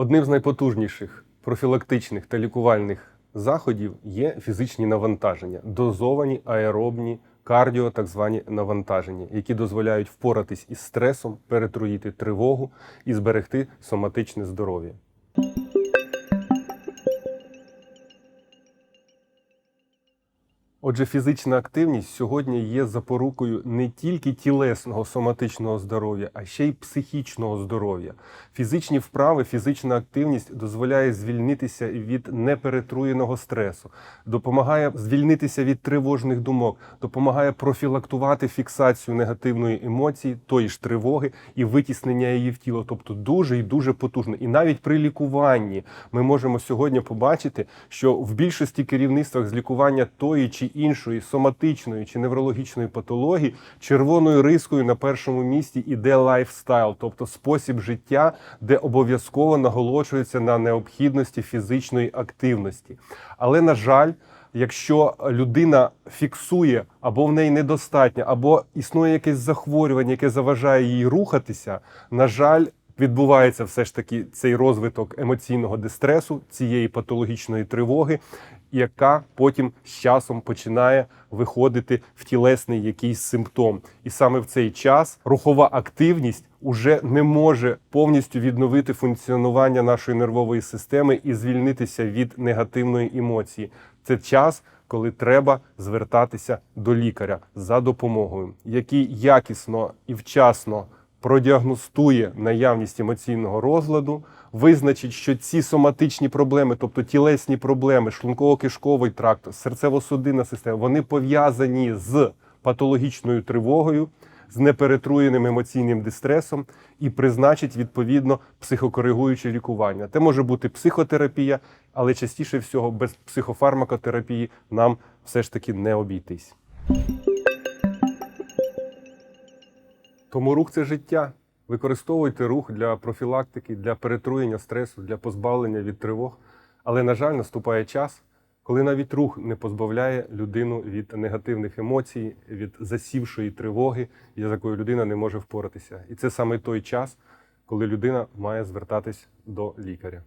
Одним з найпотужніших профілактичних та лікувальних заходів є фізичні навантаження, дозовані аеробні кардіо, так звані навантаження, які дозволяють впоратись із стресом, перетруїти тривогу і зберегти соматичне здоров'я. Отже, фізична активність сьогодні є запорукою не тільки тілесного соматичного здоров'я, а ще й психічного здоров'я. Фізичні вправи, фізична активність дозволяє звільнитися від неперетруєного стресу, допомагає звільнитися від тривожних думок, допомагає профілактувати фіксацію негативної емоції, тої ж тривоги і витіснення її в тіло. Тобто дуже і дуже потужно. І навіть при лікуванні ми можемо сьогодні побачити, що в більшості керівництвах з лікування тої чи іншої соматичної чи неврологічної патології червоною рискою на першому місці іде лайфстайл, тобто спосіб життя, де обов'язково наголошується на необхідності фізичної активності. Але на жаль. Якщо людина фіксує або в неї недостатньо, або існує якесь захворювання, яке заважає їй рухатися, на жаль, відбувається все ж таки цей розвиток емоційного дистресу, цієї патологічної тривоги, яка потім з часом починає виходити в тілесний якийсь симптом. І саме в цей час рухова активність уже не може повністю відновити функціонування нашої нервової системи і звільнитися від негативної емоції. Це час, коли треба звертатися до лікаря за допомогою, який якісно і вчасно продіагностує наявність емоційного розладу, визначить, що ці соматичні проблеми, тобто тілесні проблеми, шлунково-кишковий тракт, серцево-судинна система, вони пов'язані з патологічною тривогою, з неперетруєним емоційним дистресом і призначить відповідно психокоригуюче лікування. Це може бути психотерапія, але частіше всього без психофармакотерапії нам все ж таки не обійтись. Тому рух це життя. Використовуйте рух для профілактики, для перетруєння стресу, для позбавлення від тривог. Але, на жаль, наступає час, коли навіть рух не позбавляє людину від негативних емоцій, від засівшої тривоги, з якою людина не може впоратися. І це саме той час, коли людина має звертатись до лікаря.